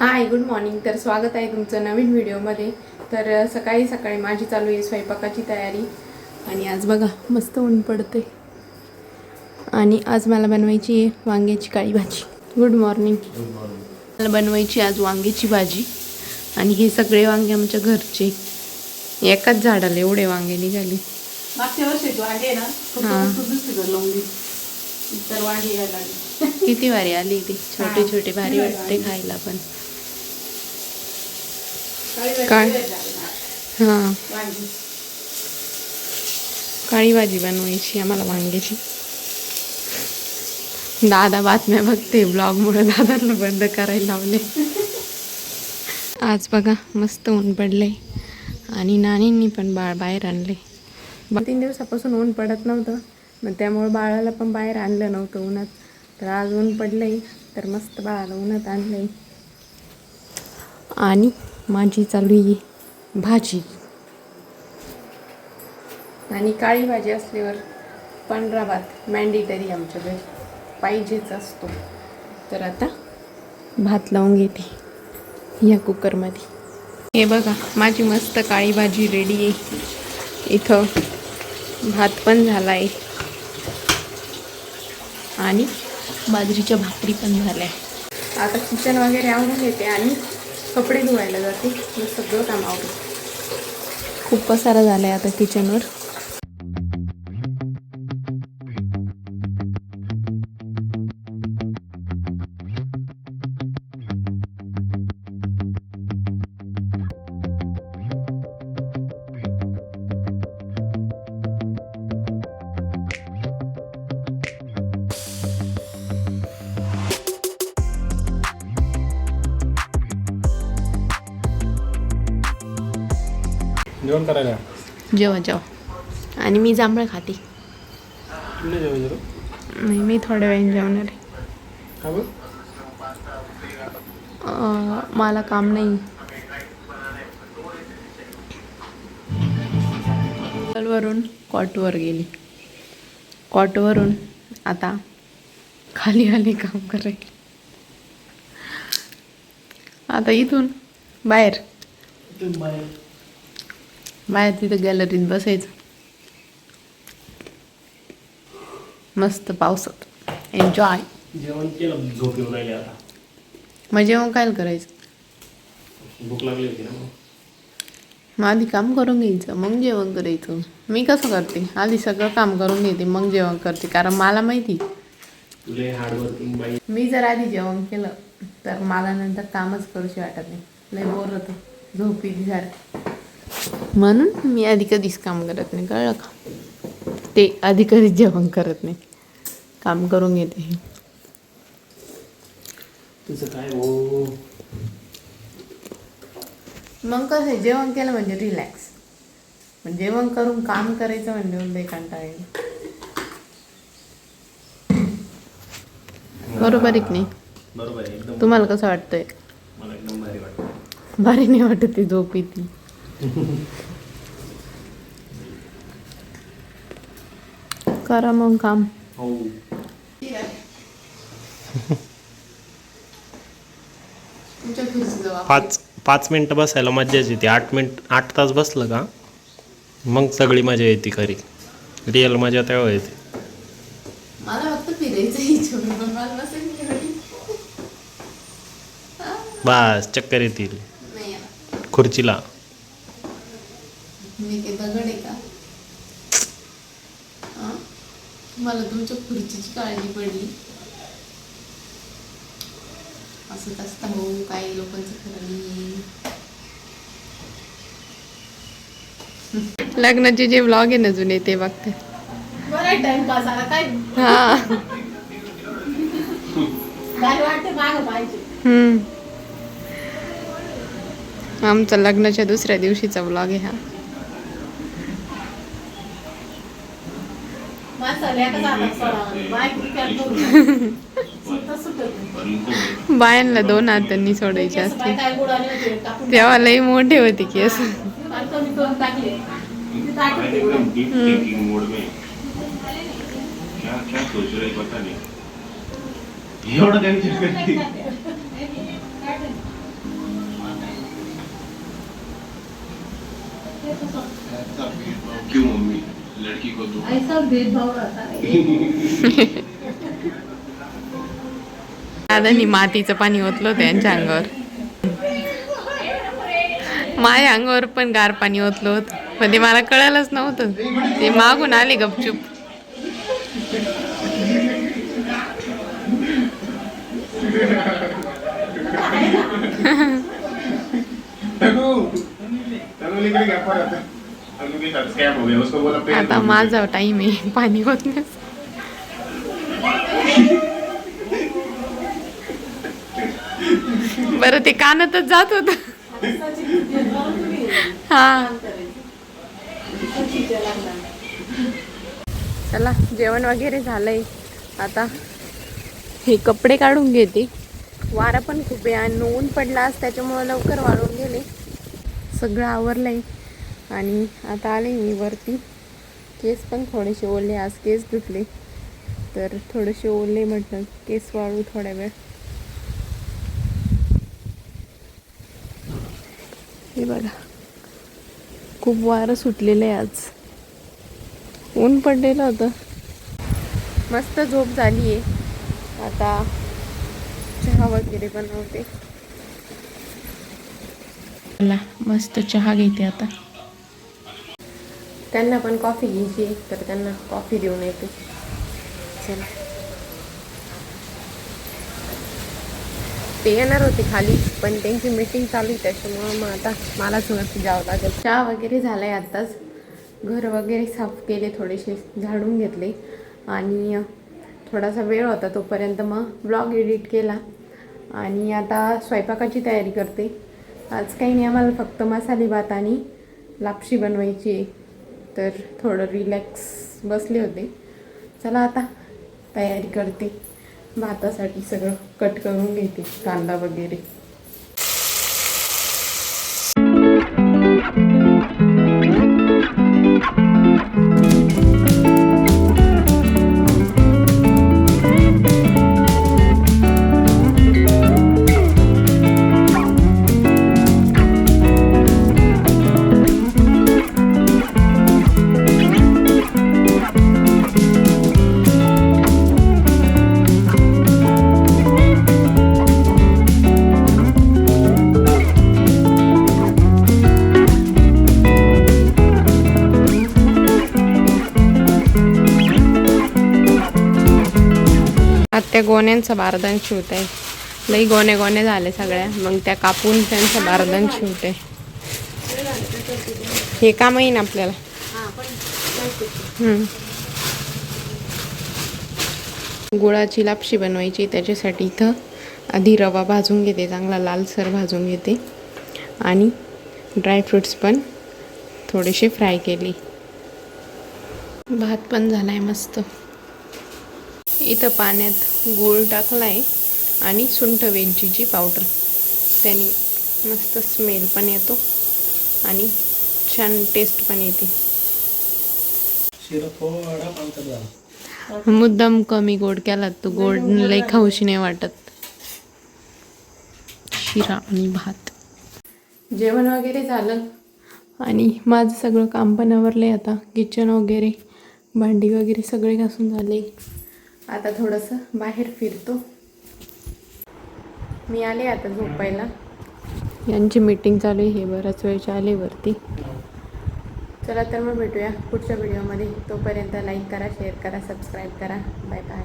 Hi good morning तर स्वागत आहे तुमचं नवीन व्हिडिओमध्ये. तर सकाळी सकाळी माझी चालू आहे स्वयंपाकाची तयारी. आणि आज बघा मस्त ऊन पडते आणि आज मला बनवायची आहे वांग्याची काळी भाजी. गुड मॉर्निंग मला बनवायची आज वांग्याची भाजी. आणि हे सगळे वांगे आमच्या घरचे. एकाच झाडाला एवढे वांगे निघाले. हा. किती भारी आली ती? छोटे. छोटे भारी वाटते. खायला पण. काय? हां. काळी भाजी बनवायची आम्हाला वांग्याची. दादा बातम्या बघते ब्लॉगमुळे दादांना बंद करायला लावले. आज बघा मस्त ऊन पडले आणि नानींनी पण बाळ बाहेर आणले तीन दिवसापासून ऊन पडत नव्हतं मग त्यामुळे बाळाला पण बाहेर आणलं नव्हतं उन्हात. तर आज ऊन पडलंय तर मस्त बाळाला उन्हात आणलंय. आणि माझी चालू आहे भाजी. आणि काळी भाजी असल्यावर पांढरा भात मॅन्डेटरी आमच्या घरी पाहिजेच असतो. तर आता भात लावून घेते या कुकरमध्ये. हे बघा माझी मस्त काळी भाजी रेडी आहे. इथं भात पण झाला आहे आणि बाजरीच्या भाकरी पण झाल्या. आता किचन वगैरे आवडून घेते आणि कपडे धुवायला जाते. सगळं काम आवडतं खूप पसारा झाला आहे आता किचनवर जेवण करायला जेव्हा जेव्हा आणि मी जांभळं खाते. जेवण जरा नाही मी थोड्या वेळाने जेवणार आहे. का बघ अं, मला काम नाही. वरून कॉटवर गेली. कॉटवरून आता खाली आली काम करायला. आता इथून बाहेर. बाहेर. तिथं गॅलरीत बसायचं. मस्त पावसात. एन्जॉय जेवण केलं झोप येऊन राहिली आता. मग जेवण काय करायचं? भूक लागली होती ना मग. आधी काम करून घ्यायचं मग जेवण करायचं. मी कसं करते? आधी सगळं काम करून घेते मग जेवण करते. कारण मला माहिती. मी जर आधी जेवण केलं तर मला नंतर कामच करूशी वाटत नाही. लय बोर होतं. झोपी सारखं. म्हणून मी आधी कधीच काम करत नाही कळलं का? ते आधी कधीच जेवण करत नाही. काम करून घेते तुझं काय हो? मग कसं जेवण केलं म्हणजे रिलॅक्स जेवण करून काम करायचं म्हणजे कंटाळा येईल. बरोबर आहे की नाही? बरोबर आहे एकदम. तुम्हाला कसं वाटतंय? मला एकदम भारी वाटतं भारी नाही वाटत ती झोप येते. करा मग काम. हो. पाच पाच मिनटं बसायला मज्जाच येते. आठ मिनिट आठ तास बसलं का मग सगळी मजा येते खरी. रिअल मजा तेव्हा येते. बस चक्कर येतील. खुर्चीला मी ते दगड आहे का हा? मला तुमच्या खुर्चीची काळजी पडली. असं असतं हो काही लोकांचं खरं नाही लग्नाचे जे ब्लॉग आहे ना जुने ते बघते. बरं टाइमपास आला काय? हा. भारी वाटते माग पाहिजे. हम्म. आमचा लग्नाच्या दुसऱ्या दिवशीचा ब्लॉग आहे हा. बायांना दोन हातांनी सोडायचे असते. तेव्हा लई मोठे होते केस एवढं क्यों मम्मी लड़की को तो ऐसा भेदभाव रहता है। दादानी मातीचं पाणी ओतलं होतं यांच्या अंगावर. माझ्या अंगावर पण गार पाणी ओतलं होतं. पण ते मला कळालंच नव्हतं. ते मागून आले गपचूप. आता माझा टाईम आहे पाणी ओतण्यास बरं ते कानातच जात होत. हा. चला जेवण वगैरे झालंय. आता हे कपडे काढून घेते. वारा पण खूप आहे आणि ऊन पडला आज त्याच्यामुळे लवकर वाळून गेले. सगळं आवरलंय. आणि आता आले मी वरती. केस पण थोडेसे ओले आज केस धुतले. तर थोडेसे ओले म्हटलं केस वाळू थोड्या वेळ. हे बघा. खूप वारं सुटलेलं आहे आज. ऊन पडलेलं होतं. मस्त झोप झाली आहे आता चहा वगैरे बनवते. मला मस्त चहा घेते आता. त्यांना पण कॉफी घ्यायची तर त्यांना कॉफी देऊन येते. चला. ते येणार होते खाली पण त्यांची मीटिंग चालू आहे त्याच्यामुळं मग आता मलाच वरती जावं लागेल. चहा वगैरे झाला आहे आत्ताच. घर वगैरे साफ केले थोडेसे झाडून घेतले. आणि थोडासा वेळ होता तोपर्यंत मग ब्लॉग एडिट केला. आणि आता स्वयंपाकाची तयारी करते. आज काही नाही आम्हाला फक्त मसाले भात आणि लापशी बनवायची आहे. तर थोडं रिलॅक्स बसले होते. चला आता तयारी करते. भातासाठी सगळं कट करून घेते कांदा वगैरे. आत्या गोण्यांचं बारदान शिवत आहे लई गोणे गोणे झाले सगळ्या मग त्या कापून त्यांचं बारदान शिवते हे काम येईन आपल्याला? गुळाची लापशी बनवायची त्याच्यासाठी इथं आधी रवा भाजून घेते चांगला लालसर भाजून घेते. आणि ड्रायफ्रुट्स पण थोडेसे फ्राय केली. भात पण झाला आहे मस्त. इथं पाण्यात गूळ टाकला आहे आणि सुंठ वेलचीची पावडर. त्याने मस्त स्मेल पण येतो आणि छान टेस्ट पण येते. मुद्दाम कमी गोड केला तो. गोड लई खाऊशी नाही वाटत. शिरा आणि भात. जेवण वगैरे झालं. आणि माझं सगळं काम पण आवरलं आता. किचन वगैरे भांडी वगैरे सगळे घासून झाले. आता थोडंसं बाहेर फिरतो. मी आले आता झोपायला. यांची मीटिंग चालू आहे हे बराच वेळच्या आले वरती चला तर मग भेटूया पुढच्या व्हिडिओमध्ये तोपर्यंत लाईक करा शेअर करा सबस्क्राईब करा. Bye bye